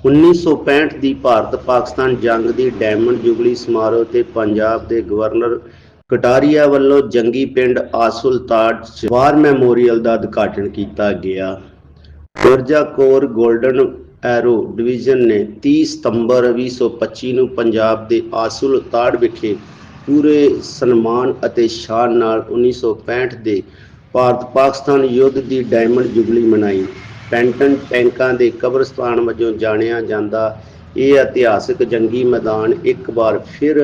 1965 ਦੀ ਭਾਰਤ ਪਾਕਿਸਤਾਨ ਜੰਗ ਦੀ diamond jubilee ਸਮਾਰੋਹ ਤੇ ਪੰਜਾਬ ਦੇ ਗਵਰਨਰ ਕਟਾਰੀਆ ਵੱਲੋਂ ਜੰਗੀ ਪਿੰਡ ਆਸੁਲਤਾੜ 'ਚ ਵਾਰ ਮੈਮੋਰੀਅਲ ਦਾ ਉਦਘਾਟਨ ਕੀਤਾ ਗਿਆ। ਮਿਰਜ਼ਾ ਕੋਰ 골ਡਨ ਐਰੋ ਡਿਵੀਜ਼ਨ ਨੇ 30 ਸਤੰਬਰ 2025 ਨੂੰ ਪੰਜਾਬ ਦੇ ਆਸੁਲ ਤਾੜ ਵਿਖੇ ਪੂਰੇ ਸਨਮਾਨ ਅਤੇ ਸ਼ਾਨ ਨਾਲ 1965 ਦੇ ਭਾਰਤ ਪਾਕਿਸਤਾਨ ਯੁੱਧ ਦੀ ਡਾਇਮੰਡ ਜੁਬਲੀ ਮਨਾਈ। ਪੈਂਟਨ ਟੈਂਕਾਂ ਦੇ ਕਬਰਸਤਾਨ ਵਜੋਂ ਜਾਣਿਆ ਜਾਂਦਾ। ਇਹ ਇਤਿਹਾਸਕ ਜੰਗੀ ਮੈਦਾਨ ਇੱਕ ਵਾਰ ਫਿਰ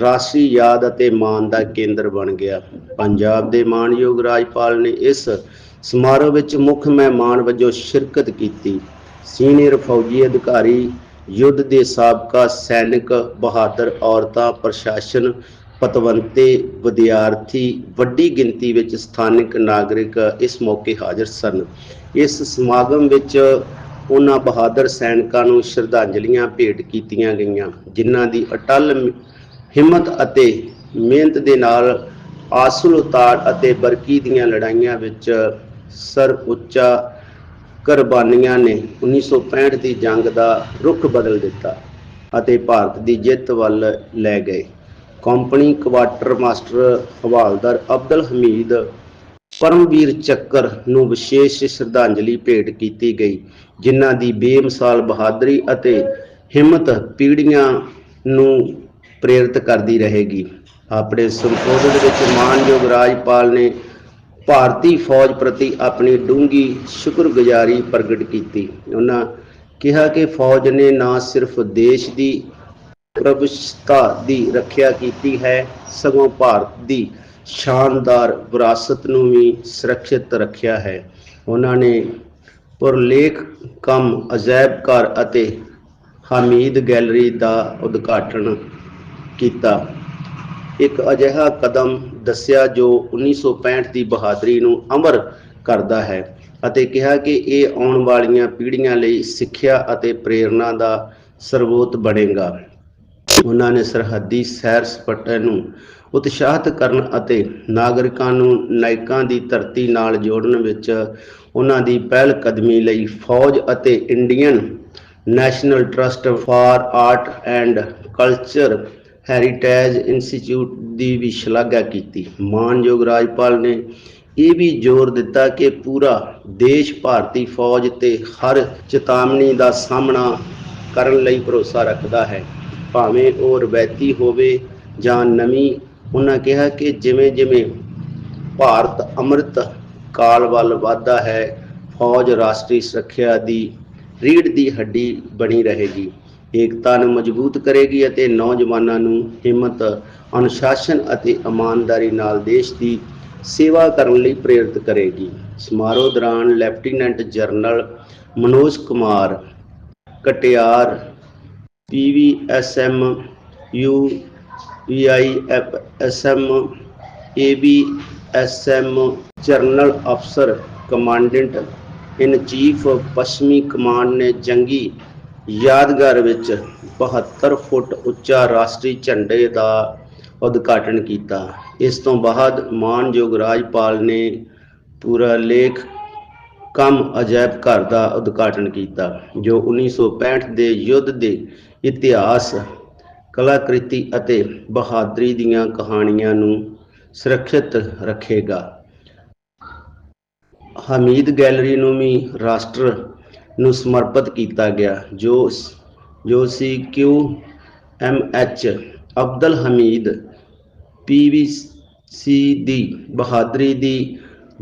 ਰਾਸ਼ਟਰੀ ਯਾਦ ਅਤੇ ਮਾਣ ਦਾ ਕੇਂਦਰ ਬਣ ਗਿਆ। ਪੰਜਾਬ ਦੇ ਮਾਣਯੋਗ ਰਾਜਪਾਲ ਨੇ ਇਸ ਸਮਾਰੋਹ ਵਿੱਚ ਮੁੱਖ ਮਹਿਮਾਨ ਵਜੋਂ ਸ਼ਿਰਕਤ ਕੀਤੀ। ਸੀਨੀਅਰ ਫੌਜੀ ਅਧਿਕਾਰੀ, ਯੁੱਧ ਦੇ ਸਾਬਕਾ ਸੈਨਿਕ, ਬਹਾਦਰ ਔਰਤਾਂ, ਪ੍ਰਸ਼ਾਸਨ, ਪਤਵੰਤੇ, ਵਿਦਿਆਰਥੀ, ਵੱਡੀ ਗਿਣਤੀ ਵਿੱਚ ਸਥਾਨਕ ਨਾਗਰਿਕ ਇਸ ਮੌਕੇ ਹਾਜ਼ਰ ਸਨ। ਇਸ ਸਮਾਗਮ ਵਿੱਚ ਉਹਨਾਂ ਬਹਾਦਰ ਸੈਨਿਕਾਂ ਨੂੰ ਸ਼ਰਧਾਂਜਲੀਆਂ ਭੇਟ ਕੀਤੀਆਂ ਗਈਆਂ, ਜਿਨ੍ਹਾਂ ਦੀ ਅਟਲ ਹਿੰਮਤ ਅਤੇ ਮਿਹਨਤ ਦੇ ਨਾਲ ਆਸੁਲ ਉਤਾਰ ਅਤੇ ਬਰਕੀ ਦੀਆਂ ਲੜਾਈਆਂ ਵਿੱਚ ਸਰ ਉੱਚਾ ਕੁਰਬਾਨੀਆਂ ਨੇ 1965 ਦੀ ਜੰਗ ਦਾ ਰੁਖ ਬਦਲ ਦਿੱਤਾ ਅਤੇ ਭਾਰਤ ਦੀ ਜਿੱਤ ਵੱਲ ਲੈ ਗਏ। ਕੰਪਨੀ ਕੁਆਟਰ ਮਾਸਟਰ ਹਵਾਲਦਾਰ ਅਬਦੁਲ ਹਮੀਦ ਪਰਮਵੀਰ ਚੱਕਰ ਨੂੰ ਵਿਸ਼ੇਸ਼ ਸ਼ਰਧਾਂਜਲੀ ਭੇਟ ਕੀਤੀ ਗਈ, ਜਿਨ੍ਹਾਂ ਦੀ ਬੇਮਿਸਾਲ ਬਹਾਦਰੀ ਅਤੇ ਹਿੰਮਤ ਪੀੜ੍ਹੀਆਂ ਨੂੰ ਪ੍ਰੇਰਿਤ ਕਰਦੀ ਰਹੇਗੀ। ਆਪਣੇ ਸੰਬੋਧਨ ਵਿੱਚ ਮਾਨਯੋਗ ਰਾਜਪਾਲ ਨੇ ਭਾਰਤੀ ਫੌਜ ਪ੍ਰਤੀ ਆਪਣੀ ਡੂੰਘੀ ਸ਼ੁਕਰਗੁਜ਼ਾਰੀ ਪ੍ਰਗਟ ਕੀਤੀ। ਉਹਨਾਂ ਕਿਹਾ ਕਿ ਫੌਜ ਨੇ ਨਾ ਸਿਰਫ ਦੇਸ਼ ਦੀ ਪ੍ਰਭੁਸਤਾ ਦੀ ਰੱਖਿਆ ਕੀਤੀ ਹੈ, ਸਗੋਂ ਭਾਰਤ ਦੀ ਸ਼ਾਨਦਾਰ ਵਿਰਾਸਤ ਨੂੰ ਵੀ ਸੁਰੱਖਿਅਤ ਰੱਖਿਆ ਹੈ। ਉਹਨਾਂ ਨੇ ਪੁਰਲੇਖ ਕਮ, ਅਜਾਇਬ ਘਰ ਅਤੇ ਹਮੀਦ ਗੈਲਰੀ ਦਾ ਉਦਘਾਟਨ ਕੀਤਾ। ਇੱਕ ਅਜਿਹਾ ਕਦਮ ਦੱਸਿਆ ਜੋ 1965 ਦੀ ਬਹਾਦਰੀ ਨੂੰ ਅਮਰ ਕਰਦਾ ਹੈ ਅਤੇ ਕਿਹਾ ਕਿ ਇਹ ਆਉਣ ਵਾਲੀਆਂ ਪੀੜ੍ਹੀਆਂ ਲਈ ਸਿੱਖਿਆ ਅਤੇ ਪ੍ਰੇਰਣਾ ਦਾ ਸਰੋਤ ਬਣੇਗਾ। ਉਹਨਾਂ ਨੇ ਸਰਹੱਦੀ ਸੈਰ ਸਪਾਟੇ ਨੂੰ ਉਤਸ਼ਾਹਿਤ ਕਰਨ ਅਤੇ ਨਾਗਰਿਕਾਂ ਨੂੰ ਨਾਇਕਾਂ ਦੀ ਧਰਤੀ ਨਾਲ ਜੋੜਨ ਵਿੱਚ ਉਹਨਾਂ ਦੀ ਪਹਿਲ ਕਦਮੀ ਲਈ ਫੌਜ ਅਤੇ Indian national trust for art and culture heritage institute ਦੀ ਵੀ ਸ਼ਲਾਘਾ ਕੀਤੀ। ਮਾਨਯੋਗ ਰਾਜਪਾਲ ਨੇ ਇਹ ਵੀ ਜ਼ੋਰ ਦਿੱਤਾ ਕਿ ਪੂਰਾ ਦੇਸ਼ ਭਾਰਤੀ ਫੌਜ ਤੇ ਹਰ ਚੇਤਾਵਨੀ ਦਾ ਸਾਹਮਣਾ ਕਰਨ ਲਈ ਭਰੋਸਾ ਰੱਖਦਾ ਹੈ। ਭਾਵੇਂ ਉਹ ਰਵਾਇਤੀ ਹੋਵੇ ਜਾਂ ਨਵੀਂ ਉਹਨਾਂ ਕਿਹਾ ਕਿ ਜਿਵੇਂ ਜਿਵੇਂ ਭਾਰਤ ਅੰਮ੍ਰਿਤ ਕਾਲ ਵੱਲ ਵਧਦਾ ਹੈ, ਫੌਜ ਰਾਸ਼ਟਰੀ ਸੁਰੱਖਿਆ ਦੀ ਰੀੜ ਦੀ ਹੱਡੀ ਬਣੀ ਰਹੇਗੀ। ਏਕਤਾ ਨੂੰ ਮਜ਼ਬੂਤ ਕਰੇਗੀ ਅਤੇ ਨੌਜਵਾਨਾਂ ਨੂੰ ਹਿੰਮਤ, ਅਨੁਸ਼ਾਸਨ ਅਤੇ ਇਮਾਨਦਾਰੀ ਨਾਲ ਦੇਸ਼ ਦੀ ਸੇਵਾ ਕਰਨ ਲਈ ਪ੍ਰੇਰਿਤ ਕਰੇਗੀ। ਸਮਾਰੋਹ ਦੌਰਾਨ lieutenant general Manoj Kumar Katiyar PVSM U V I F S M A B VIFSM ABSM general ਅਫਸਰ ਕਮਾਂਡੈਂਟ ਇਨ ਚੀਫ ਪੱਛਮੀ ਕਮਾਂਡ ਨੇ ਜੰਗੀ ਯਾਦਗਾਰ ਵਿੱਚ 72 ਫੁੱਟ ਉੱਚਾ ਰਾਸ਼ਟਰੀ ਝੰਡੇ ਦਾ ਉਦਘਾਟਨ ਕੀਤਾ। ਇਸ ਤੋਂ ਬਾਅਦ ਮਾਨਯੋਗ ਰਾਜਪਾਲ ਨੇ ਪੂਰਾ ਲੇਖ ਕੰਮ ਅਜਾਇਬ ਘਰ ਦਾ ਉਦਘਾਟਨ ਕੀਤਾ, ਜੋ 1965 ਦੇ ਯੁੱਧ ਦੇ ਇਤਿਹਾਸ ਕਲਾਕ੍ਰਿਤੀ ਅਤੇ ਬਹਾਦਰੀ ਦੀਆਂ ਕਹਾਣੀਆਂ ਨੂੰ ਸੁਰੱਖਿਅਤ ਰੱਖੇਗਾ। ਹਮੀਦ ਗੈਲਰੀ ਨੂੰ ਵੀ ਰਾਸ਼ਟਰ ਨੂੰ ਸਮਰਪਿਤ ਕੀਤਾ ਗਿਆ, ਜੋ ਜੋ C Q M H Abdul Hamid PVC ਦੀ ਬਹਾਦਰੀ ਦੀ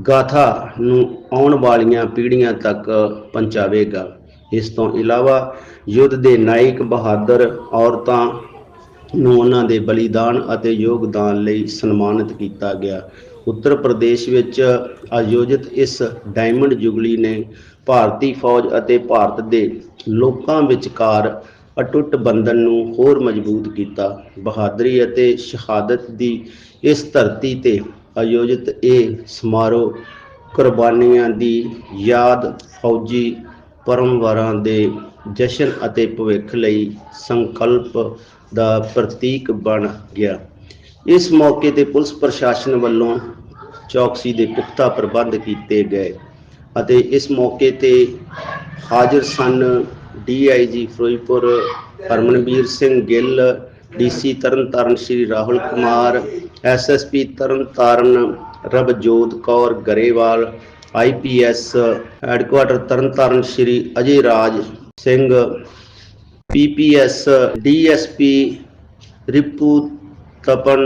ਗਾਥਾ ਨੂੰ ਆਉਣ ਵਾਲੀਆਂ ਪੀੜ੍ਹੀਆਂ ਤੱਕ ਪਹੁੰਚਾਵੇਗਾ। ਇਸ ਤੋਂ ਇਲਾਵਾ ਯੁੱਧ ਦੇ ਨਾਇਕ ਬਹਾਦਰ ਔਰਤਾਂ ਨੂੰ ਉਹਨਾਂ ਦੇ ਬਲੀਦਾਨ ਅਤੇ ਯੋਗਦਾਨ ਲਈ ਸਨਮਾਨਿਤ ਕੀਤਾ ਗਿਆ। ਉੱਤਰ ਪ੍ਰਦੇਸ਼ ਵਿੱਚ ਆਯੋਜਿਤ ਇਸ ਡਾਇਮੰਡ ਜੁਗਲੀ ਨੇ ਭਾਰਤੀ ਫੌਜ ਅਤੇ ਭਾਰਤ ਦੇ ਲੋਕਾਂ ਵਿਚਕਾਰ ਅਟੁੱਟ ਬੰਧਨ ਨੂੰ ਹੋਰ ਮਜ਼ਬੂਤ ਕੀਤਾ। ਬਹਾਦਰੀ ਅਤੇ ਸ਼ਹਾਦਤ ਦੀ ਇਸ ਧਰਤੀ ਤੇ ਆਯੋਜਿਤ ਇਹ ਸਮਾਰੋਹ ਕੁਰਬਾਨੀਆਂ ਦੀ ਯਾਦ ਫੌਜੀ ਪਰੰਪਰਾਵਾਂ ਦੇ ਜਸ਼ਨ ਅਤੇ ਭਵਿੱਖ ਲਈ ਸੰਕਲਪ ਦਾ ਪ੍ਰਤੀਕ ਬਣ ਗਿਆ। ਇਸ ਮੌਕੇ ਤੇ ਪੁਲਿਸ ਪ੍ਰਸ਼ਾਸਨ ਵੱਲੋਂ ਚੌਕਸੀ ਦੇ ਪੁਖਤਾ ਪ੍ਰਬੰਧ ਕੀਤੇ ਗਏ ਅਤੇ ਇਸ ਮੌਕੇ ਤੇ ਹਾਜ਼ਰ ਸਨ DIG Firozpur, Harmanvir Singh Gill, DC Tarn Taran Shri Rahul Kumar, SSP Tarn Taran Ravjot Kaur Grewal, IPS headquarter Tarn Taran Shri Ajay Raj Singh PPS DSP Ripu Tapan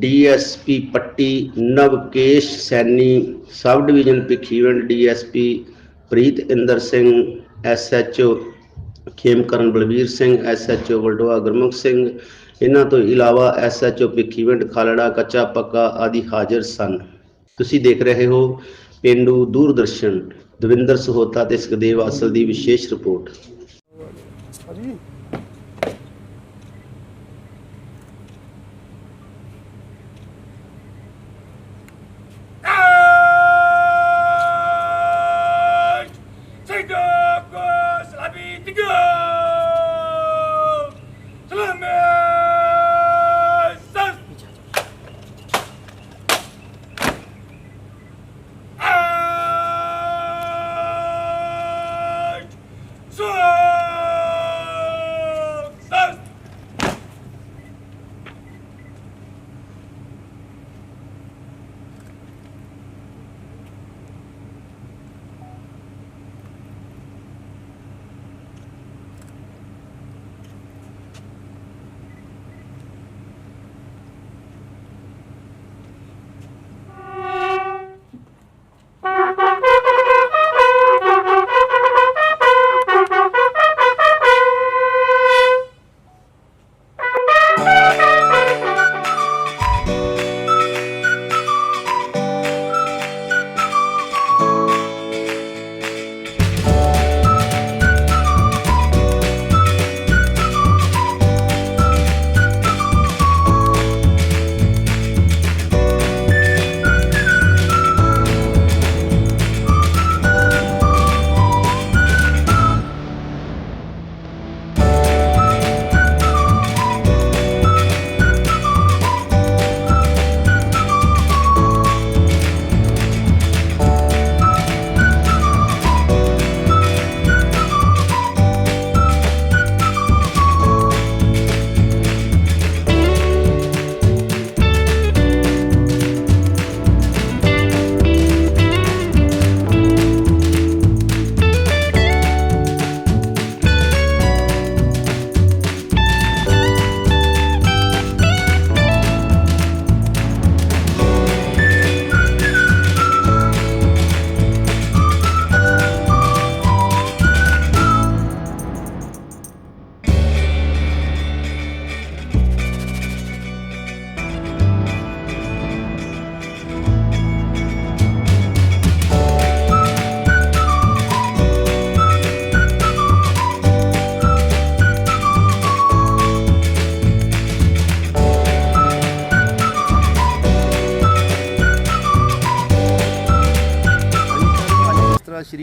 DSP Patti Navkesh Saini sub division Bhikhiwind DSP Preet Inder Singh SHO Khemkaran Balvir Singh SHO Valtoha Gurmukh Singh ਇਹਨਾਂ ਤੋਂ ਇਲਾਵਾ SHO Bhikhiwind Khalra ਕੱਚਾ ਪੱਕਾ ਆਦਿ ਹਾਜ਼ਰ ਸਨ। ਤੁਸੀਂ ਦੇਖ ਰਹੇ ਹੋ ਪਿੰਡੂ ਦੂਰਦਰਸ਼ਨ ਦਵਿੰਦਰ ਸਹੋਤਾ ਤੇ ਸੁਖਦੇਵ ਆਸਲ ਦੀ ਵਿਸ਼ੇਸ਼ ਰਿਪੋਰਟ। 大吉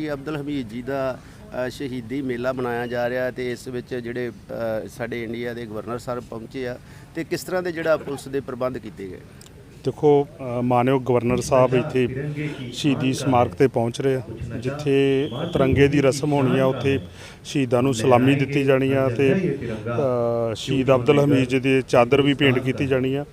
ਸ਼੍ਰੀ ਅਬਦੁਲ ਹਮੀਦ ਜੀ ਦਾ ਸ਼ਹੀਦੀ ਮੇਲਾ ਮਨਾਇਆ ਜਾ ਰਿਹਾ ਤੇ ਇਸ ਵਿੱਚ ਜਿਹੜੇ ਸਾਡੇ ਇੰਡੀਆ ਦੇ ਗਵਰਨਰ ਸਾਹਿਬ ਪਹੁੰਚੇ ਆ ਤੇ ਕਿਸ ਤਰ੍ਹਾਂ ਦੇ ਜਿਹੜਾ ਪੁਲਿਸ ਦੇ ਪ੍ਰਬੰਧ ਕੀਤੇ ਗਏ? ਦੇਖੋ ਅ, ਮਾਨਯੋਗ ਗਵਰਨਰ ਸਾਹਿਬ ਇੱਥੇ ਸ਼ਹੀਦੀ ਸਮਾਰਕ ਤੇ ਪਹੁੰਚ ਰਹੇ ਆ ਜਿੱਥੇ ਤਿਰੰਗੇ ਦੀ ਰਸਮ ਹੋਣੀ ਆ ਉੱਥੇ ਸ਼ਹੀਦਾਂ ਨੂੰ ਸਲਾਮੀ ਦਿੱਤੀ ਜਾਣੀ ਆ ਤੇ ਸ਼ਹੀਦ ਅਬਦੁਲ ਹਮੀਦ ਜੀ ਦੀ ਚਾਦਰ ਵੀ ਭੇਂਟ ਕੀਤੀ ਜਾਣੀ ਆ।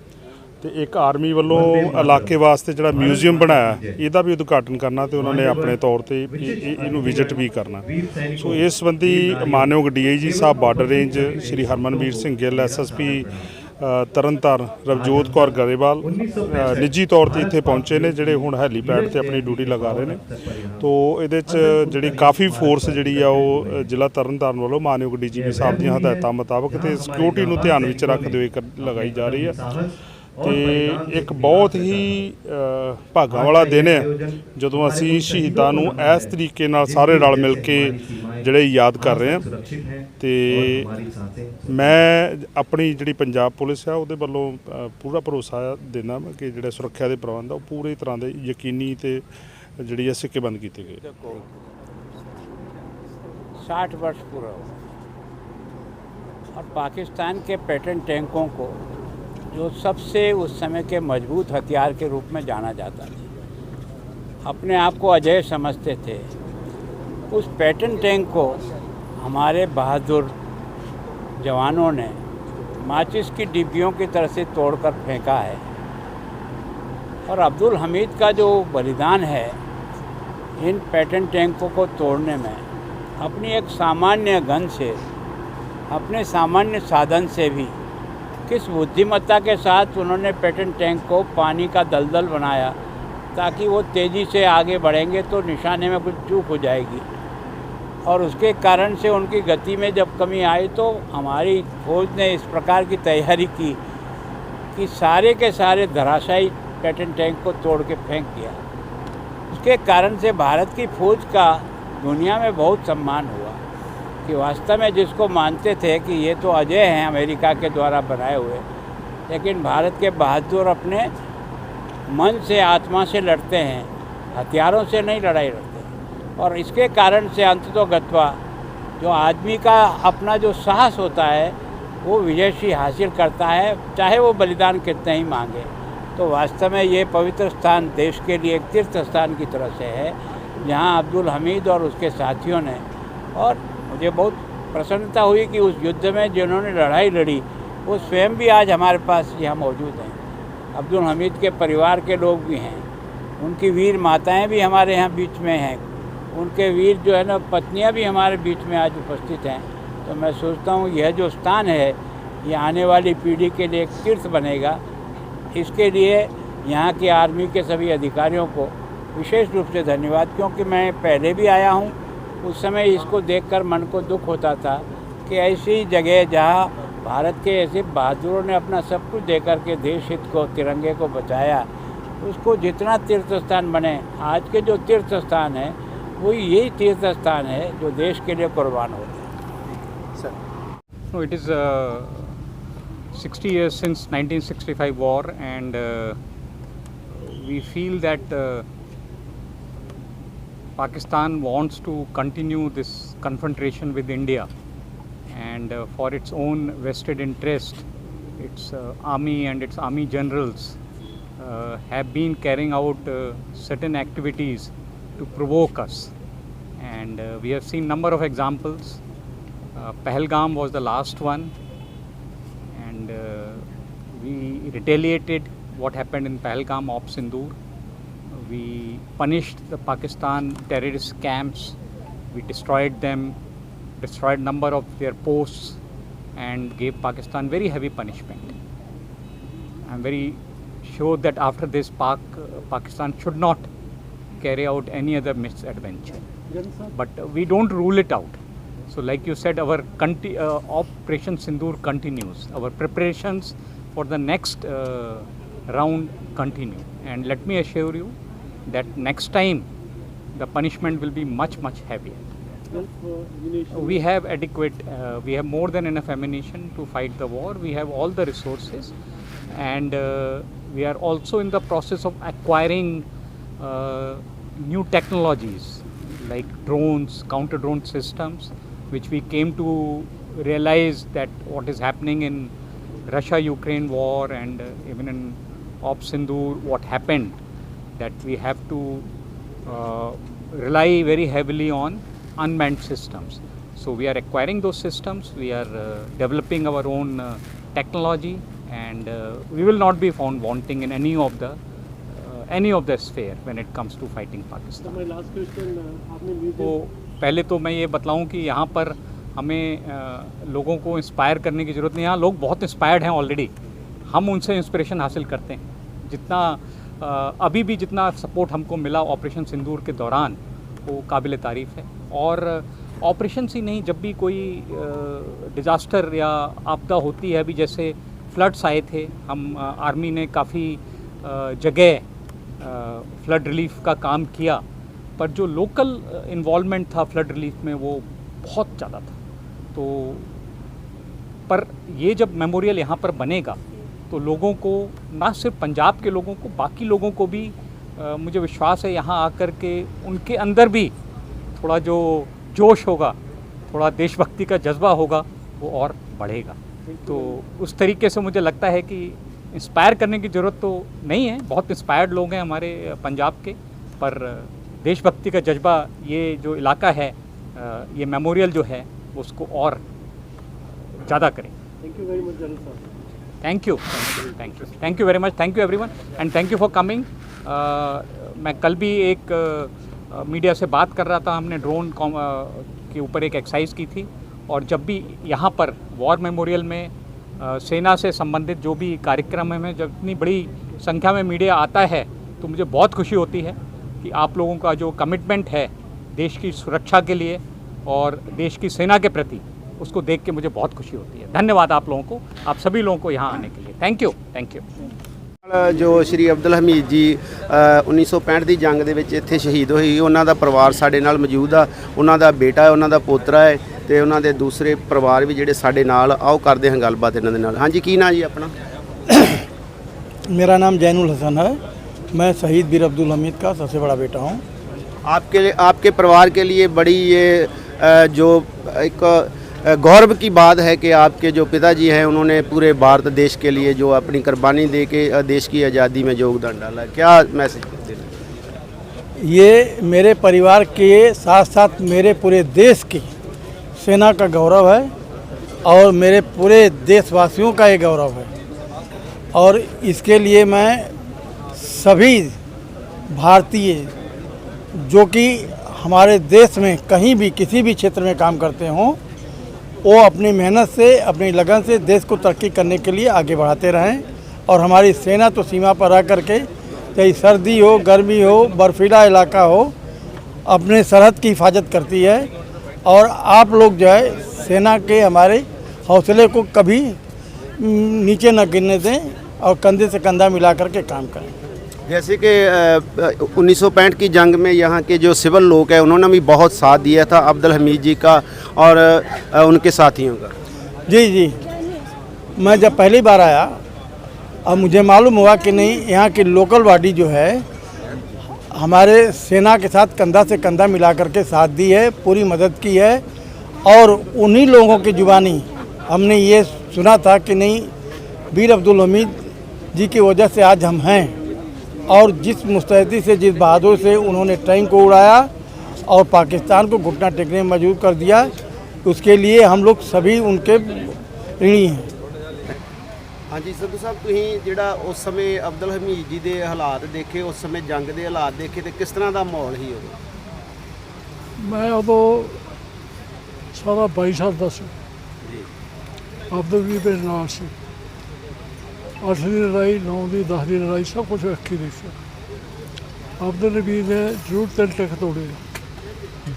ਤੇ ਇੱਕ ਆਰਮੀ ਵੱਲੋਂ ਇਲਾਕੇ ਵਾਸਤੇ ਜਿਹੜਾ ਮਿਊਜ਼ੀਅਮ ਬਣਾਇਆ ਇਹਦਾ ਵੀ ਉਦਘਾਟਨ ਕਰਨਾ ਤੇ ਉਹਨਾਂ ਨੇ ਆਪਣੇ ਤੌਰ ਤੇ ਇਹ- ਇਹ- ਇਹਨੂੰ ਵਿਜ਼ਿਟ ਵੀ ਕਰਨਾ। ਸੋ ਇਸ ਸੰਬੰਧੀ ਮਾਨਯੋਗ ਡੀਆਈਜੀ ਸਾਹਿਬ border range Shri Harmanvir Singh Gill SSP Tarn Taran Ravjot Kaur Grewal ਨਿੱਜੀ ਤੌਰ ਤੇ ਇੱਥੇ ਪਹੁੰਚੇ ਨੇ ਜਿਹੜੇ ਹੁਣ ਹੈਲੀਪੈਡ ਤੇ ਆਪਣੀ ਡਿਊਟੀ ਲਗਾ ਰਹੇ ਨੇ। ਤੋਂ ਇਹਦੇ ਚ ਜਿਹੜੀ ਕਾਫੀ ਫੋਰਸ ਜਿਹੜੀ ਆ ਉਹ ਜ਼ਿਲ੍ਹਾ ਤਰਨਤਾਰਨ ਵੱਲੋਂ ਮਾਨਯੋਗ ਡੀਜੀਪੀ ਸਾਹਿਬ ਦੀਆਂ ਹਦਾਇਤਾਂ ਮੁਤਾਬਕ ਤੇ ਸਿਕਿਉਰਿਟੀ ਨੂੰ ਧਿਆਨ ਵਿੱਚ ਰੱਖਦੇ ਹੋਏ ਲਗਾਈ ਜਾ ਰਹੀ ਹੈ। ਤੇ ਇੱਕ ਬਹੁਤ ਹੀ ਅ, ਭਾਗਾਂ ਵਾਲਾ ਦਿਨ ਹੈ ਜਦੋਂ ਅਸੀਂ ਸ਼ਹੀਦਾਂ ਨੂੰ ਇਸ ਤਰੀਕੇ ਨਾਲ ਸਾਰੇ ਰਲ ਮਿਲ ਕੇ ਜਿਹੜੇ ਯਾਦ ਕਰ ਰਹੇ ਹਾਂ ਤੇ ਮੈਂ ਆਪਣੀ ਜਿਹੜੀ ਪੰਜਾਬ ਪੁਲਿਸ ਆ ਉਹਦੇ ਵੱਲੋਂ ਅ, ਪੂਰਾ ਭਰੋਸਾ ਦੇਣਾ ਮੈਂ ਕਿ ਜਿਹੜੇ ਸੁਰੱਖਿਆ ਦੇ ਪ੍ਰਬੰਧ ਆ ਉਹ ਪੂਰੀ ਤਰ੍ਹਾਂ ਦੇ ਯਕੀਨੀ ਤੇ ਜਿਹੜੀ ਹੈ ਸਿੱਕੇਬੰਦ ਕੀਤੇ ਗਏ देखो साठ वर्ष पूरा हुआ और पाकिस्तान के पैटर्न टैंकों को जो सबसे उस समय के मज़बूत हथियार के रूप में जाना जाता था। अपने आप को अजय समझते थे। उस पैटर्न टैंक को हमारे बहादुर जवानों ने माचिस की डिब्बियों की तरह से तोड़कर फेंका है। और अब्दुल हमीद का जो बलिदान है, इन पैटर्न टैंकों को तोड़ने में, अपनी एक सामान्य गन से, अपने सामान्य साधन से भी किस बुद्धिमत्ता के साथ उन्होंने पैटर्न टैंक को पानी का दलदल बनाया, ताकि वो तेज़ी से आगे बढ़ेंगे तो निशाने में कुछ चूक हो जाएगी। और उसके कारण से उनकी गति में जब कमी आई तो हमारी फौज ने इस प्रकार की तैयारी की कि सारे के सारे धराशायी पैटर्न टैंक को तोड़ के फेंक दिया। उसके कारण से भारत की फौज का दुनिया में बहुत सम्मान हुआ। कि वास्तव में जिसको मानते थे कि ये तो अजय हैं अमेरिका के द्वारा बनाए हुए, लेकिन भारत के बहादुर अपने मन से, आत्मा से लड़ते हैं, हथियारों से नहीं लड़ाई लड़ते और इसके कारण से अंत तो गत्वा, जो आदमी का अपना जो साहस होता है, वो विजयश्री हासिल करता है, चाहे वो बलिदान कितने ही मांगे। तो वास्तव में ये पवित्र स्थान देश के लिए एक तीर्थ स्थान की तरह से है, जहाँ अब्दुल हमीद और उसके साथियों ने, और मुझे बहुत प्रसन्नता हुई कि उस युद्ध में जिन्होंने लड़ाई लड़ी, वो स्वयं भी आज हमारे पास यहाँ मौजूद हैं। अब्दुल हमीद के परिवार के लोग भी हैं। उनकी वीर माताएँ भी हमारे यहाँ बीच में हैं। उनके वीर जो है ना, पत्नियाँ भी हमारे बीच में आज उपस्थित हैं। तो मैं सोचता हूँ, यह जो स्थान है, ये आने वाली पीढ़ी के लिए एक तीर्थ बनेगा। इसके लिए यहाँ की आर्मी के सभी अधिकारियों को विशेष रूप से धन्यवाद, क्योंकि मैं पहले भी आया हूँ। उस समय इसको देखकर मन को दुख होता था कि ऐसी जगह जहाँ भारत के ऐसे बहादुरों ने अपना सब कुछ दे करके देश हित को तिरंगे को बचाया उसको जितना तीर्थ स्थान बने आज के जो तीर्थ स्थान है वो यही तीर्थ स्थान है जो देश के लिए कुर्बान होते हैं। it is uh, 60 years since 1965 war and we feel uh, Pakistan wants to continue this confrontation with India, and uh, for its own vested interest, its uh, army and its army generals uh, have been carrying out uh, certain activities to provoke us, and uh, we have seen number of examples. Uh, Pahalgam was the last one, and we retaliated what happened in Pahalgam of Sindoor. We punished the Pakistan terrorist camps. We destroyed them, destroyed number of their posts, and gave Pakistan very heavy punishment. I'm very sure that after this, Pak, Pakistan should not carry out any other misadventure. But we don't rule it out. So, like you said, our uh, Operation Sindoor continues. Our preparations for the next uh, round continue. And let me assure you that next time the punishment will be much, much heavier. We have adequate, uh, we have more than enough ammunition to fight the war. We have all the resources, and uh, we are also in the process of acquiring uh, new technologies like drones, counter drone systems, which we came to realize that what is happening in Russia Ukraine war and uh, even in Op Sindoor, what happened, that we have to uh, rely very heavily on unmanned systems. So we are acquiring those systems, we are uh, developing our own uh, technology, and uh, we will not be found wanting in any of the uh, any of the sphere when it comes to fighting Pakistan. So my last question, आपने तो पहले तो मैं ये बतलाऊं कि यहाँ पर हमें अ, लोगों को इंस्पायर करने की ज़रूरत नहीं यहाँ लोग बहुत इंस्पायर्ड हैं ऑलरेडी हम उनसे इंस्पिरेशन हासिल करते हैं जितना अभी भी जितना सपोर्ट हमको मिला ऑपरेशन सिंदूर के दौरान, वो काबिल तारीफ़ है। और ऑपरेशन ही नहीं, जब भी कोई डिज़ास्टर या आपदा होती है, अभी जैसे फ्लड्स आए थे, हम आर्मी ने काफ़ी जगह फ्लड रिलीफ का काम किया। पर जो लोकल इन्वॉल्वमेंट था फ्लड रिलीफ में, वो बहुत ज़्यादा था। तो पर ये जब मेमोरियल यहाँ पर बनेगा तो लोगों को ना सिर्फ़ पंजाब के लोगों को बाकी लोगों को भी अ, मुझे विश्वास है यहाँ आकर के उनके अंदर भी थोड़ा जो जोश होगा थोड़ा देशभक्ति का जज्बा होगा वो और बढ़ेगा। तो उस तरीके से मुझे लगता है कि इंस्पायर करने की ज़रूरत तो नहीं है बहुत इंस्पायर्ड लोग हैं हमारे पंजाब के पर देशभक्ति का जज्बा ये जो इलाका है ये मेमोरियल जो है उसको और ज़्यादा करें। Thank you very much thank you thank you thank you very much thank you everyone and thank you for coming मैं कल भी एक मीडिया से बात कर रहा था। हमने ड्रोन कॉम- के ऊपर एक एक्सरसाइज की थी। और जब भी यहाँ पर वॉर मेमोरियल में अ, सेना से संबंधित जो भी कार्यक्रम में जब इतनी बड़ी संख्या में मीडिया आता है तो मुझे बहुत खुशी होती है कि आप लोगों का जो कमिटमेंट है देश की सुरक्षा के लिए और देश की सेना के प्रति उसको देख के मुझे बहुत खुशी होती है धन्यवाद आप लोगों को आप सभी लोगों को यहाँ आने के लिए थैंक यू थैंक यू ਨਾਲ ਜੋ ਸ਼੍ਰੀ ਅਬਦੁਲ ਹਮੀਦ ਜੀ ਅ, 1965 ਦੀ ਜੰਗ ਦੇ ਵਿੱਚ ਇੱਥੇ ਸ਼ਹੀਦ ਹੋਏ ਸੀ ਉਹਨਾਂ ਦਾ ਪਰਿਵਾਰ ਸਾਡੇ ਨਾਲ ਮੌਜੂਦ ਆ ਉਹਨਾਂ ਦਾ ਬੇਟਾ ਹੈ ਉਹਨਾਂ ਦਾ ਪੋਤਰਾ ਹੈ ਤੇ ਉਹਨਾਂ ਦੇ ਦੂਸਰੇ ਪਰਿਵਾਰ ਵੀ ਜਿਹੜੇ ਸਾਡੇ ਨਾਲ ਆਓ ਕਰਦੇ ਹਾਂ ਗੱਲਬਾਤ ਇਹਨਾਂ ਦੇ ਨਾਲ ਹਾਂਜੀ ਕੀ ਨਾਂ ਜੀ ਆਪਣਾ मेरा नाम जैनुल हसन है मैं शहीद बीर अब्दुल हमीद का सबसे बड़ा बेटा हूँ आपके लिए आपके परिवार के लिए बड़ी ये अ, जो एक अ, गौरव की बात है कि आपके जो पिताजी हैं, उन्होंने पूरे भारत देश के लिए जो अपनी कुर्बानी दे के देश की आज़ादी में योगदान डाला। क्या मैसेज देना ये मेरे परिवार के साथ साथ मेरे पूरे देश की सेना का गौरव है और मेरे पूरे देशवासियों का ये गौरव है। और इसके लिए मैं सभी भारतीय, जो कि हमारे देश में कहीं भी, किसी भी क्षेत्र में काम करते हों वो अपनी मेहनत से, अपनी लगन से देश को तरक्की करने के लिए आगे बढ़ाते रहें और हमारी सेना तो सीमा पर रह करके, चाहे सर्दी हो, गर्मी हो, बर्फीला इलाका हो, अपने सरहद की हिफाजत करती है और आप लोग जो है सेना के हमारे हौसले को कभी नीचे न गिरने दें और कंधे से कंधा मिला करके काम करें। जैसे कि उन्नीस की जंग में यहाँ के जो सिविल लोग हैं, उन्होंने भी बहुत साथ दिया था, अब्दुल हमीद जी का और उनके साथियों का। जी जी। मैं जब पहली बार आया, अब मुझे मालूम हुआ कि नहीं, यहाँ की लोकल बॉडी जो है, हमारे सेना के साथ कंधा से कंधा मिला करके साथ दी है, पूरी मदद की है, और उन्हीं लोगों की जुबानी, हमने ये सुना था कि नहीं, वीर अब्दुल हमीद जी की वजह से आज हम हैं। और जिस मुस्तैदी से जिस बहादुर से उन्होंने टैंक को उड़ाया और पाकिस्तान को घुटना टेकने में मजबूर कर दिया उसके लिए हम लोग सभी उनके ऋणी हैं ਹਾਂਜੀ ਸੰਧੂ ਸਾਹਿਬ ਤੁਸੀਂ ਜਿਹੜਾ ਉਸ ਸਮੇਂ ਅਬਦੁਲ ਹਮੀਦ ਜੀ ਦੇ ਹਾਲਾਤ ਦੇਖੇ ਉਸ ਸਮੇਂ ਜੰਗ ਦੇ ਹਾਲਾਤ ਦੇਖੇ ਤੇ ਕਿਸ ਤਰ੍ਹਾਂ ਦਾ ਮਾਹੌਲ ਸੀ ਉਦੋਂ ਮੈਂ ਉਦੋਂ ਸਾਰਾ 22 ਸਾਲ ਦਾ ਸੀ ਜੀ ਅਬਦੁਲ ਵੀ ਮੇਰੇ ਨਾਲ ਸੀ ਅੱਠ ਦੀ ਲੜਾਈ, ਨੌ ਦੀ 10 ਦੀ ਲੜਾਈ, ਸਭ ਕੁਝ ਅੱਖੀ ਦੇਖਿਆ ਅਬਦੁਲ ਨਬੀ ਨੇ ਜ਼ਰੂਰ ਤਿੰਨ ਟੈਕ ਤੋੜੇ।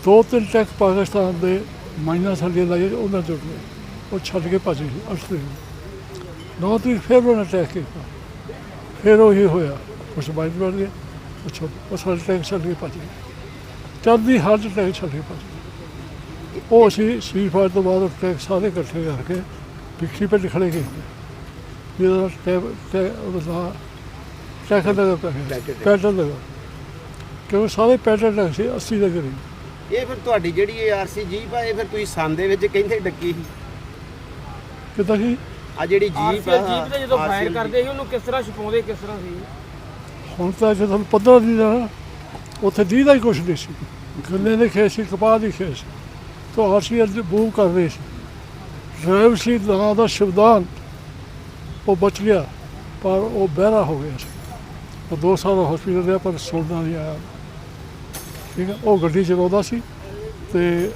ਦੋ ਤਿੰਨ ਟੈਕ ਪਾਕਿਸਤਾਨ ਦੇ ਮਾਈਨਾ ਥੱਲੇ ਲਾਏ ਉਹਨਾਂ ਜੁੜ ਗਏ ਉਹ ਛੱਡ ਕੇ ਭੱਜ ਗਏ ਅੱਠ ਦੇ ਨੌ ਤਰੀਕ ਫਿਰ ਉਹਨਾਂ ਅਟੈਕ ਕੀਤਾ। ਫਿਰ ਉਹੀ ਹੋਇਆ। ਉਸ ਮਾਈਨ ਬਣ ਗਏ ਉਹ ਛੱਡ ਉਹ ਸਾਡੇ ਟੈਕ ਛੱਡ ਕੇ ਭੱਜ ਗਏ। ਚੜ੍ਹਦੀ ਹਾਲਤ ਟੈਕ ਛੱਡ ਕੇ ਭੱਜ ਗਏ। ਉਹ ਅਸੀਂ ਸੀਫਾਇਰ ਤੋਂ ਬਾਅਦ ਉਹ ਟੈਕ ਸਾਰੇ ਇਕੱਠੇ ਕਰਕੇ ਪਿੱਛੇ ਪਿੰਡ ਖੜੇ ਗਏ। ਜਿਹਦਾ ਟੈਬ ਟੈ ਉਹਦਾ ਟੈਕ ਲਗਾ ਪਿਆ ਪੈਟਰਨ ਲਗਾ ਕਿਉਂ ਸਾਰੇ ਪੈਟਰਨ ਲੱਗ ਸੀ 80 ਦੇ ਕਰੀਬ ਇਹ ਫਿਰ ਤੁਹਾਡੀ ਜਿਹੜੀ ਇਹ ਆਰਸੀ ਜੀਪ ਆ ਇਹ ਫਿਰ ਤੁਸੀਂ ਸੰਨ ਦੇ ਵਿੱਚ ਕਹਿੰਦੇ ਡੱਕੀ ਸੀ? ਕਿਦਾਂ ਸੀ ਆ ਜਿਹੜੀ ਜੀਪ ਆ ਜੀਪ ਤੇ ਜਦੋਂ ਫਾਇਰ ਕਰਦੇ ਸੀ ਉਹਨੂੰ ਕਿਸ ਤਰ੍ਹਾਂ ਛਪਾਉਂਦੇ ਕਿਸ ਤਰ੍ਹਾਂ ਸੀ? ਹੁਣ ਤਾਂ ਜੇ ਤੁਹਾਨੂੰ ਪਤਾ ਨਹੀਂ ਨਾ ਉੱਥੇ ਦੀਦਾ ਹੀ ਕੁਛ ਨਹੀਂ ਸੀ। ਗੰਨੇ ਦੇ ਖੇਤ ਸੀ ਕਪਾਹ ਦੀ ਖੇਤ ਸੀ। ਤਾਂ ਆਰਸੀਐਲ ਬੂਮ ਕਰ ਰਹੇ ਸੀ। ਡਰਾਈਵ ਸੀ ਨਾਂ ਦਾ ਸ਼ਿਵਦਾਨ ਉਹ ਬਚ ਗਿਆ ਪਰ ਉਹ ਬਹਿਰਾ ਹੋ ਗਿਆ ਸੀ। ਉਹ ਦੋ ਸਾਲ ਹਸਪੀਟਲ ਰਿਹਾ ਪਰ ਸੁਣਨਾ ਨਹੀਂ ਆਇਆ। ਠੀਕ ਹੈ ਉਹ ਗੱਡੀ ਚਲਾਉਂਦਾ ਸੀ ਤੇ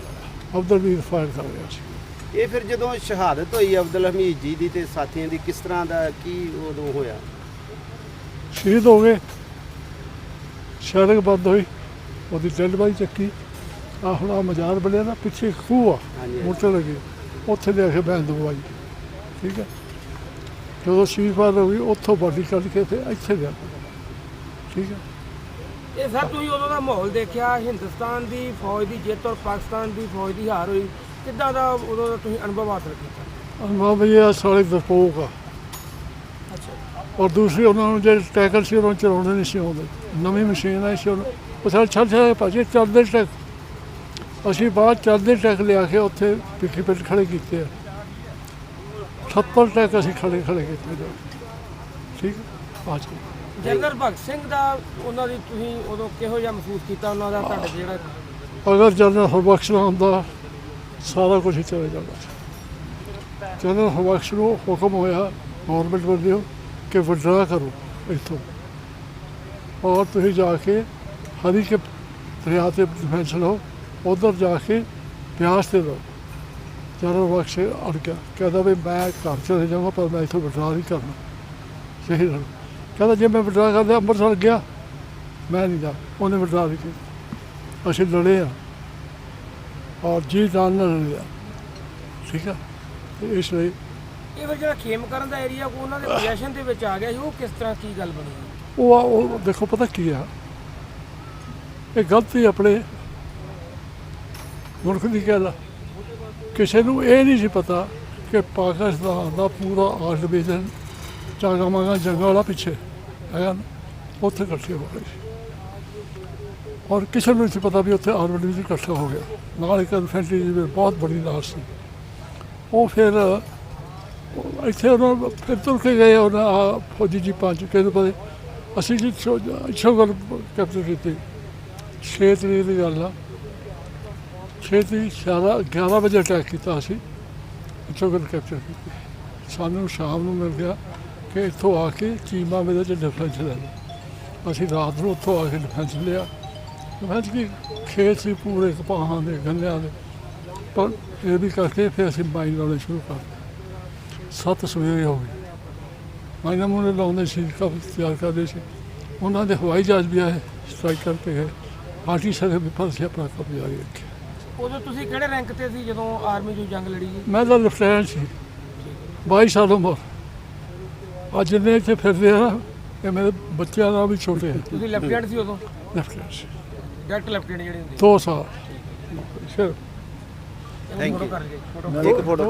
ਅਬਦੁਲ ਵੀ ਫਾਇਰ ਕਰ ਰਿਹਾ ਸੀ। ਇਹ ਫਿਰ ਜਦੋਂ ਸ਼ਹਾਦਤ ਹੋਈ ਅਬਦੁਲ ਹਮੀਦ ਜੀ ਦੀ ਤੇ ਸਾਥੀਆਂ ਦੀ ਕਿਸ ਤਰ੍ਹਾਂ ਦਾ ਕੀ ਉਦੋਂ ਹੋਇਆ? ਸ਼ਹੀਦ ਹੋ ਗਏ। ਸੜਕ ਬੰਦ ਹੋਈ ਉਹਦੀ ਡੈਡ ਬਾਈ ਚੱਕੀ। ਆ ਹੁਣ ਆ ਮਜ਼ਾਰ ਬਣਿਆ ਨਾ ਪਿੱਛੇ ਖੂਹ ਆ। ਮੋਟਰ ਲੱਗੇ। ਉੱਥੇ ਲੈ ਕੇ ਬੈਨ ਦਵਾਈ। ਠੀਕ ਹੈ ਜਦੋਂ ਬਾਦ ਹੋ ਗਈ ਉੱਥੋਂ ਬਾਡੀ ਕੱਢ ਕੇ ਤੇ ਇੱਥੇ ਲਿਆ ਠੀਕ ਹੈ? ਇਹ ਸਰ ਤੁਸੀਂ ਉਦੋਂ ਦਾ ਮਾਹੌਲ ਦੇਖਿਆ ਹਿੰਦੁਸਤਾਨ ਦੀ ਫੌਜ ਦੀ ਜਿੱਤ ਔਰ ਪਾਕਿਸਤਾਨ ਦੀ ਫੌਜ ਦੀ ਹਾਰ ਹੋਈ ਕਿੱਦਾਂ ਦਾ ਉਦੋਂ ਦਾ ਤੁਸੀਂ ਅਨੁਭਵ ਹਾਸਲ ਕੀਤਾ? ਅਨਮਾ ਵੀ ਇਹ ਸਾਲੇ ਦਰਪੋਕ ਆ। ਔਰ ਦੂਸਰੀ ਉਹਨਾਂ ਨੂੰ ਜਿਹੜੇ ਟੈਕਲ ਸੀ ਉਹਨਾਂ ਨੂੰ ਚਲਾਉਣੇ ਨਹੀਂ ਸੀ ਆਉਂਦੇ। ਨਵੀਂ ਮਸ਼ੀਨ ਆਈ ਸੀ ਉਹ ਸਾਰੇ ਛੱਡ ਛੱਡ ਭਾਜੀ ਚੱਲਦੇ ਟੈਕ। ਅਸੀਂ ਬਾਅਦ ਚੱਲਦੇ ਟੈਕ ਲਿਆ ਕੇ ਉੱਥੇ ਪਿੱਠੀ ਪਿੱਠ ਖੜੇ ਕੀਤੇ ਆ। 78 ਟੈਕ ਅਸੀਂ ਖੜੇ ਖੜੇ ਕੀਤੇ ਜਾ ਠੀਕ ਆ ਜੀ ਜਨਰਲ ਭਗਤ ਸਿੰਘ ਦਾ ਉਹਨਾਂ ਦੀ ਤੁਸੀਂ ਉਦੋਂ ਕਿਹੋ ਜਿਹਾ ਮਹਿਸੂਸ ਕੀਤਾ ਉਹਨਾਂ ਦਾ ਤੁਹਾਡੇ ਜਿਹੜਾ ਅਗਰ ਜਨਰਲ ਹਰਬਖਸ਼ ਨਾ ਹੁੰਦਾ ਸਾਰਾ ਕੁਝ ਹੀ ਚਲੇ ਜਦੋਂ ਹਵਾਕਸ਼ ਨੂੰ ਹੁਕਮ ਹੋਇਆ ਗੌਰਮੈਂਟ ਵੱਲੋਂ ਕਿ ਵਿਡਰਾ ਕਰੋ ਇੱਥੋਂ। ਔਰ ਤੁਸੀਂ ਜਾ ਕੇ ਹਰੀ ਕੇ ਦਰਿਆ ਤੇ ਡਿਫੈਂਸ ਲਓ ਉਧਰ ਜਾ ਕੇ ਪਿਆਸ ਤੇ ਲਓ। ਜਦੋਂ ਬਖਸ਼ ਅੜ ਗਿਆ ਕਹਿੰਦਾ ਵੀ ਮੈਂ ਘਰ ਚਲੇ ਜਾਵਾਂ ਪਰ ਮੈਂ ਇੱਥੋਂ ਵਿਡਰਾ ਨਹੀਂ ਕਰਨਾ। ਸਹੀ ਗੱਲ। ਕਹਿੰਦਾ ਜੇ ਮੈਂ ਵਿਡਰਾ ਕਰਦਾ ਅੰਮ੍ਰਿਤਸਰ ਗਿਆ। ਮੈਂ ਨਹੀਂ ਜਾ। ਉਹਨੇ ਵਿਡਰਾ ਨਹੀਂ ਕੀਤਾ। ਅਸੀਂ ਲੜੇ ਆ। ਔਰ ਜੀ ਜਾਨ ਨਾਲ ਲੜੇ ਆ ਠੀਕ ਆ? ਇਸ ਲਈ ਇਹ ਜਿਹੜਾ ਖੇਮ ਕਰਨ ਦਾ ਏਰੀਆ ਕੋ ਉਹਨਾਂ ਦੇ ਪੋਜੀਸ਼ਨ ਦੇ ਵਿੱਚ ਆ ਗਿਆ ਸੀ। ਉਹ ਕਿਸ ਤਰ੍ਹਾਂ ਕੀ ਗੱਲ ਬਣੀ? ਉਹ ਆ- ਉਹ ਦੇਖੋ ਪਤਾ ਕੀ ਆ? ਇਹ ਗਲਤੀ ਆਪਣੇ ਮੁਲਕ ਦੀ ਗੱਲ ਆ। ਕਿਸੇ ਨੂੰ ਇਹ ਨਹੀਂ ਸੀ ਪਤਾ ਕਿ ਪਾਕਿਸਤਾਨ ਦਾ ਪੂਰਾ ਆਰਡ ਡਿਵੀਜ਼ਨ ਚਾਗਾ ਮਾਗਾ ਵਾਲਾ ਪਿੱਛੇ ਹੈਗਾ ਨਾ, ਉੱਥੇ ਇਕੱਠੇ ਹੋ ਗਏ ਸੀ। ਔਰ ਕਿਸੇ ਨੂੰ ਨਹੀਂ ਸੀ ਪਤਾ ਵੀ ਉੱਥੇ ਆਰਡ ਡਿਵੀਜ਼ਨ ਇਕੱਠਾ ਹੋ ਗਿਆ। ਨਾਲ ਇੱਕ ਇਨਫੈਂਟਰੀ ਦੀ ਬਹੁਤ ਬੜੀ ਲਾਸ਼ ਸੀ। ਉਹ ਫਿਰ ਇੱਥੇ ਉਹਨਾਂ ਫਿਰ ਤੁਰ ਕੇ ਗਏ ਉਹਨਾਂ ਆ ਫੌਜੀ ਜੀ ਪੰਜ ਕਿਹਨੂੰ ਪਤਾ ਅਸੀਂ ਜੀ ਸ਼ੋਗਰ ਕੈਪਚਰ ਕੀਤੀ। ਛੇ ਤਰੀਕ ਦੀ ਗੱਲ ਆ। ਛੇਤੀ ਤਰੀਕ ਸਾਰਾ 11 ਵਜੇ ਅਟੈਕ ਕੀਤਾ ਅਸੀਂ ਸ਼ੋਗਰ ਕੈਪਟਨ ਕੀਤੀ। ਸਾਨੂੰ ਸ਼ਾਮ ਨੂੰ ਮਿਲ ਗਿਆ ਕਿ ਇੱਥੋਂ ਆ ਕੇ ਚੀਮਾ ਮੇਰੇ ਚ ਡਿਫੈਂਸ ਲੈ ਲਓ। ਅਸੀਂ ਰਾਤ ਨੂੰ ਉੱਥੋਂ ਆ ਕੇ ਡਿਫੈਂਸ ਲਿਆ। ਡਿਫੈਂਸ ਕੀ? ਖੇਤ ਸੀ ਪੂਰੇ ਕਪਾਹਾਂ ਦੇ, ਗੰਨਿਆਂ ਦੇ। ਪਰ ਇਹ ਵੀ ਕਰਕੇ ਫਿਰ ਅਸੀਂ ਮਾਈਨ ਲਾਉਣੇ ਸ਼ੁਰੂ ਕਰ ਸੱਤ ਸਵੇਰੇ ਹੋ ਗਏ। ਮਾਈਨਾਂ ਮੂਹਰੇ ਲਾਉਂਦੇ ਸੀ, ਕਾਫੀ ਤਿਆਰ ਕਰਦੇ ਸੀ। ਉਹਨਾਂ ਦੇ ਹਵਾਈ ਜਹਾਜ਼ ਵੀ ਆਏ ਸਟ੍ਰਾਈਕ ਕਰਕੇ ਗਏ। ਪਾਰਟੀ ਸਾਰੇ ਵੀ ਫਸੇ ਆਪਣਾ ਕੰਮ ਜਾਰੀ ਰੱਖਿਆ। ਉਦੋਂ ਤੁਸੀਂ ਕਿਹੜੇ ਰੈਂਕ ਤੇ ਸੀ ਜਦੋਂ ਆਰਮੀ ਜੋ ਜੰਗ ਲੜੀ ਜੀ? ਮੈਂ ਤਾਂ ਲੈਫਟੀਨੈਂਟ ਸੀ। 22 ਸਾਲ ਉਮਰ। ਅੱਜ ਜਿੰਨੇ ਇੱਥੇ ਫਿਰਦੇ ਆ ਇਹ ਮੇਰੇ ਬੱਚਿਆਂ ਨਾਲ ਵੀ ਛੋਟੇ ਆ। ਤੁਸੀਂ ਲੈਫਟੀਨੈਂਟ ਸੀ ਉਦੋਂ? ਲੈਫਟੀਨੈਂਟ ਸੀ। ਡਾਇਰੈਕਟ ਲੈਫਟੀਨੈਂਟ ਜਿਹੜੇ ਹੁੰਦੇ ਦੋ ਸਾਲ। ਫਿਰ ਥੈਂਕ ਯੂ ਇੱਕ ਫੋਟੋ